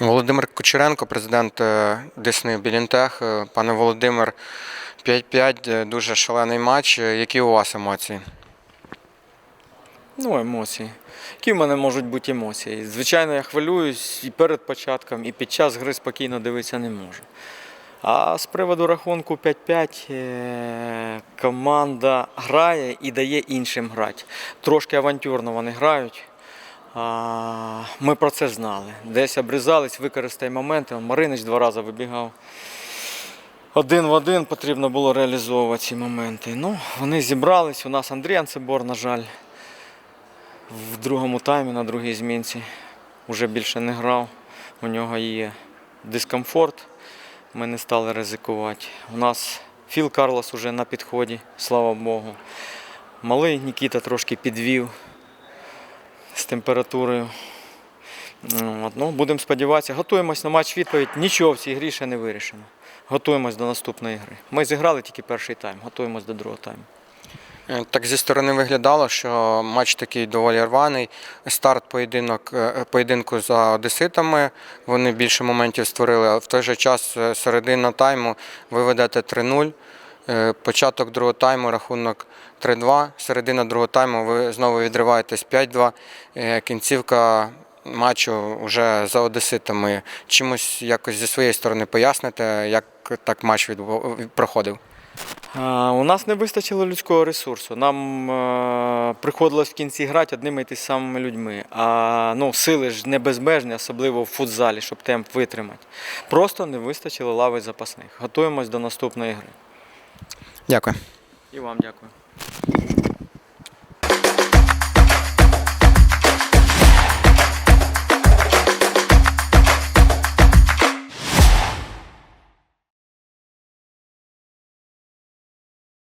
Володимир Кучеренко, президент е, Десни Білінтех. Е, Пане Володимир, 5-5, е, дуже шалений матч. Які у вас емоції? Ну, емоції. Які в мене можуть бути емоції? Звичайно, я хвилююсь і перед початком, і під час гри спокійно дивитися не можу. А з приводу рахунку 5-5 е, команда грає і дає іншим грати. Трошки авантюрно вони грають. Ми про це знали. Десь обрізались, використай моменти. Маринич два рази вибігав. Один в один потрібно було реалізовувати ці моменти. Ну, вони зібрались. У нас Андрій Анцебор, на жаль, в другому таймі на другій змінці вже більше не грав. У нього є дискомфорт. Ми не стали ризикувати. У нас Філ Карлос уже на підході, слава Богу. Малий Нікіта трошки підвів з температурою. Ну, Ну, будемо сподіватися, готуємось на матч відповідь. Нічого в цій грі ще не вирішено. Готуємось до наступної гри. Ми зіграли тільки перший тайм, готуємось до другого тайму. Е, Так зі сторони виглядало, що матч такий доволі рваний. Старт поєдинок, е, поєдинку за одеситами. Вони більше моментів створили, а в той же час е, середина тайму ви ведете 3-0. Е, Початок другого тайму, рахунок 3-2. Середина другого тайму ви знову відриваєтесь 5-2. Е, Кінцівка матчу вже за одеситами. Чимось якось зі своєї сторони поясните, як так матч проходив? У нас не вистачило людського ресурсу. Нам е, приходилось в кінці грати одними і ті самими людьми. А ну, сили ж не безмежні, особливо в футзалі, щоб темп витримати. Просто не вистачило лави запасних. Готуємось до наступної гри. Дякую. І вам дякую.